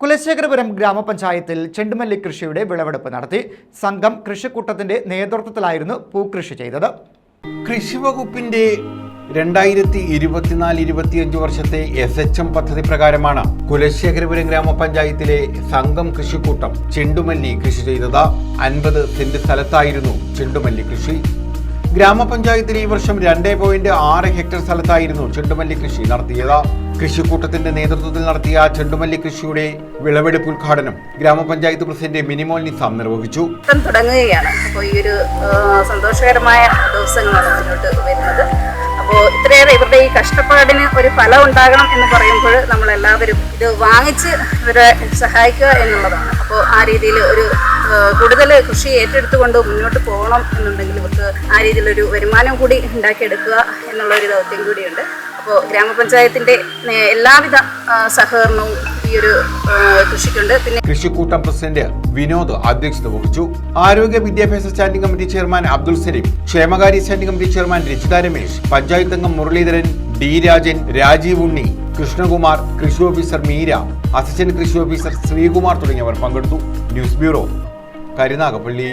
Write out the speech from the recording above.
കുലശേഖരപുരം ഗ്രാമപഞ്ചായത്തിൽ ചെണ്ടുമല്ലി കൃഷിയുടെ വിളവെടുപ്പ് നടത്തി. സംഘം കൃഷിക്കൂട്ടത്തിന്റെ നേതൃത്വത്തിലായിരുന്നു പൂക്കൃഷി ചെയ്തത്. കൃഷി വകുപ്പിന്റെ രണ്ടായിരത്തി ഇരുപത്തിനാല് ഇരുപത്തിയഞ്ച് വർഷത്തെ എസ് എച്ച് എം പദ്ധതി പ്രകാരമാണ് കുലശേഖരപുരം ഗ്രാമപഞ്ചായത്തിലെ സംഘം കൃഷിക്കൂട്ടം ചെണ്ടുമല്ലി കൃഷി ചെയ്തത്. അൻപത് സെന്റ് സ്ഥലത്തായിരുന്നു ചെണ്ടുമല്ലി കൃഷി. ഗ്രാമപഞ്ചായത്തിൽ ഈ വർഷം രണ്ടേ പോയിന്റ് ആറ് ഹെക്ടർ സ്ഥലത്തായിരുന്നു ചെണ്ടുമല്ലി കൃഷി നടത്തിയത്. കൃഷിക്കൂട്ടത്തിന്റെ നേതൃത്വത്തിൽ നടത്തിയ ചെണ്ടുമല്ലി കൃഷിയുടെ വിളവെടുപ്പ് ഉദ്ഘാടനം ഗ്രാമപഞ്ചായത്ത് പ്രസിഡന്റ് മിനിമോൾ നിസാം നിർവഹിച്ചു. തുടങ്ങുകയാണ്. അപ്പോൾ ഈ ഒരു സന്തോഷകരമായ ദിവസങ്ങളാണ് മുന്നോട്ട് വരുന്നത്. അപ്പോൾ ഇത്രയേറെ ഇവരുടെ ഈ കഷ്ടപ്പാടിന് ഒരു ഫലം ഉണ്ടാകണം എന്ന് പറയുമ്പോൾ നമ്മളെല്ലാവരും ഇത് വാങ്ങിച്ച് ഇവരെ സഹായിക്കുക എന്നുള്ളതാണ്. അപ്പോൾ ആ രീതിയിൽ ഒരു കൂടുതൽ കൃഷി ഏറ്റെടുത്തുകൊണ്ട് മുന്നോട്ട് പോകണം എന്നുണ്ടെങ്കിൽ ഇവർക്ക് ആ രീതിയിലൊരു വരുമാനം കൂടി ഉണ്ടാക്കിയെടുക്കുക എന്നുള്ള ഒരു ദൗത്യം കൂടിയുണ്ട്. അപ്പോൾ ഗ്രാമപഞ്ചായത്തിന്റെ എല്ലാവിധ സഹകരണവും ഈ ഒരു കൃഷിക്കുണ്ട്. പിന്നെ കൃഷിക്കൂട്ടം പ്രസിഡന്റ് വിനോദ് അധ്യക്ഷത വഹിച്ചു. ആരോഗ്യ വിദ്യാഭ്യാസ standing committee chairman Abdul Salim ക്ഷേമകാര്യ standing committee chairman Rajitha Ramesh panchayat അംഗം മുരളീധരൻ ഡി രാജൻ രാജീവ് ഉണ്ണി കൃഷ്ണകുമാർ കൃഷി ഓഫീസർ മീര അസിസ്റ്റന്റ് കൃഷി ഓഫീസർ ശ്രീകുമാർ തുടങ്ങിയവർ പങ്കെടുത്തു. News bureau Karunagappally